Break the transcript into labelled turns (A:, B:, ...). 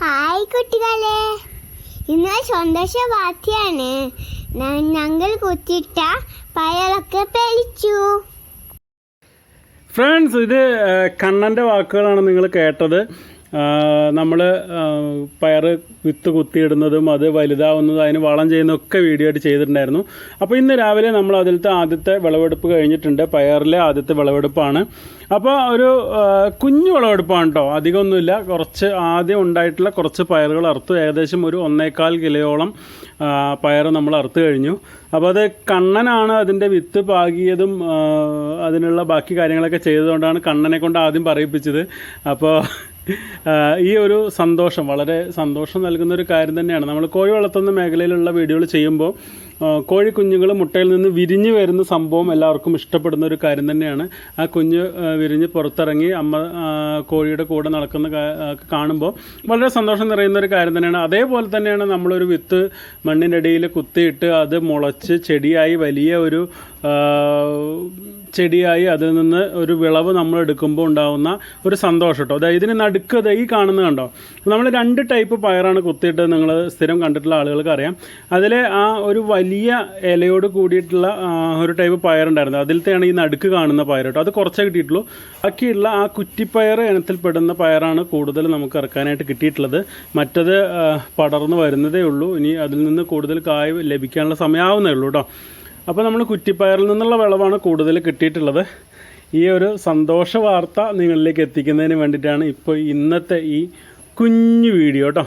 A: Hi കുട്ടികളെ. ഇന്ന് സന്തോഷ വാർത്തയാണ് ഞങ്ങൾ കുത്തിട്ട പയറൊക്കെ പെളിച്ചു
B: ഫ്രണ്ട്സ് ഇത് കണ്ണന്റെ വാക്കുകളാണ് നിങ്ങൾ കേട്ടത്. നമ്മൾ പയർ വിത്ത് കുത്തിയിടുന്നതും അത് വലുതാവുന്നതും അതിന് വളം ചെയ്യുന്നതൊക്കെ വീഡിയോ ആയിട്ട് ചെയ്തിട്ടുണ്ടായിരുന്നു. അപ്പോൾ ഇന്ന് രാവിലെ നമ്മൾ അതിലത്തെ ആദ്യത്തെ വിളവെടുപ്പ് കഴിഞ്ഞിട്ടുണ്ട്. പയറിലെ ആദ്യത്തെ വിളവെടുപ്പാണ്. അപ്പോൾ ഒരു കുഞ്ഞു വിളവെടുപ്പാണ് കേട്ടോ അധികമൊന്നുമില്ല. കുറച്ച് ആദ്യം ഉണ്ടായിട്ടുള്ള കുറച്ച് പയറുകൾ അറുത്തു. ഏകദേശം ഒരു ഒന്നേകാൽ കിലോയോളം ആ, പയറ് നമ്മൾ അറുത്ത് കഴിഞ്ഞു. അപ്പോൾ അത് കണ്ണനാണ് അതിന്റെ വിത്ത് പാകിയതും അതിനുള്ള ബാക്കി കാര്യങ്ങളൊക്കെ ചെയ്തതുകൊണ്ടാണ് കണ്ണനെ കൊണ്ട് ആദ്യം പറയിപ്പിച്ചത്. അപ്പോൾ ഈ ഒരു സന്തോഷം വളരെ സന്തോഷം നൽകുന്ന ഒരു കാര്യം തന്നെയാണ്. നമ്മൾ കോഴി വളർത്തുന്ന മേഖലയിലുള്ള വീഡിയോകൾ ചെയ്യുമ്പോൾ ആ, കോഴി കുഞ്ഞുങ്ങൾ മുട്ടയിൽ നിന്ന് വിരിഞ്ഞ് വരുന്ന സംഭവം എല്ലാവർക്കും ഇഷ്ടപ്പെടുന്ന ഒരു കാര്യം തന്നെയാണ്. ആ കുഞ്ഞ് വിരിഞ്ഞ് പുറത്തിറങ്ങി അമ്മ കോഴിയുടെ കൂടെ നടക്കുന്ന കാണുമ്പോൾ വളരെ സന്തോഷം നിറയുന്ന ഒരു കാര്യം തന്നെയാണ്. അതേപോലെ തന്നെയാണ് നമ്മളൊരു വിത്ത് മണ്ണിന്റെ അടിയിൽ കുത്തിയിട്ട് അത് മുളച്ച് ചെടിയായി വലിയ ഒരു ചെടിയായി അതിൽ നിന്ന് ഒരു വിളവ് നമ്മൾ എടുക്കുമ്പോൾ ഉണ്ടാകുന്ന ഒരു സന്തോഷം കേട്ടോ. അതായത് ഇതിന് നടുക്ക് ഈ കാണുന്നത് കണ്ടോ? നമ്മൾ രണ്ട് ടൈപ്പ് പയറാണ് കുത്തിയിട്ട് നിങ്ങൾ സ്ഥിരം കണ്ടിട്ടുള്ള ആളുകൾക്ക് അറിയാം. അതിൽ ആ ഒരു വലിയ ഇലയോട് കൂടിയിട്ടുള്ള ഒരു ടൈപ്പ് പയറുണ്ടായിരുന്നു അതിലത്തെയാണ് ഈ നടുക്ക് കാണുന്ന പയർ കേട്ടോ. അത് കുറച്ചേ കിട്ടിയിട്ടുള്ളൂ. ബാക്കിയുള്ള ആ കുറ്റിപ്പയർ ഇനത്തിൽപ്പെടുന്ന പയറാണ് കൂടുതൽ നമുക്ക് ഇറക്കാനായിട്ട് കിട്ടിയിട്ടുള്ളത്. മറ്റത് പടർന്ന് വരുന്നതേ ഉള്ളൂ. ഇനി അതിൽ നിന്ന് കൂടുതൽ കായ് ലഭിക്കാനുള്ള സമയമാവുന്നേ ഉള്ളൂ കേട്ടോ. അപ്പോൾ നമ്മൾ കുറ്റിപ്പയറിൽ നിന്നുള്ള വിളവാണ് കൂടുതൽ കിട്ടിയിട്ടുള്ളത്. ഈ ഒരു സന്തോഷ വാർത്ത നിങ്ങളിലേക്ക് എത്തിക്കുന്നതിന് വേണ്ടിയിട്ടാണ് ഇപ്പോൾ ഇന്നത്തെ ഈ കുഞ്ഞു വീഡിയോ കേട്ടോ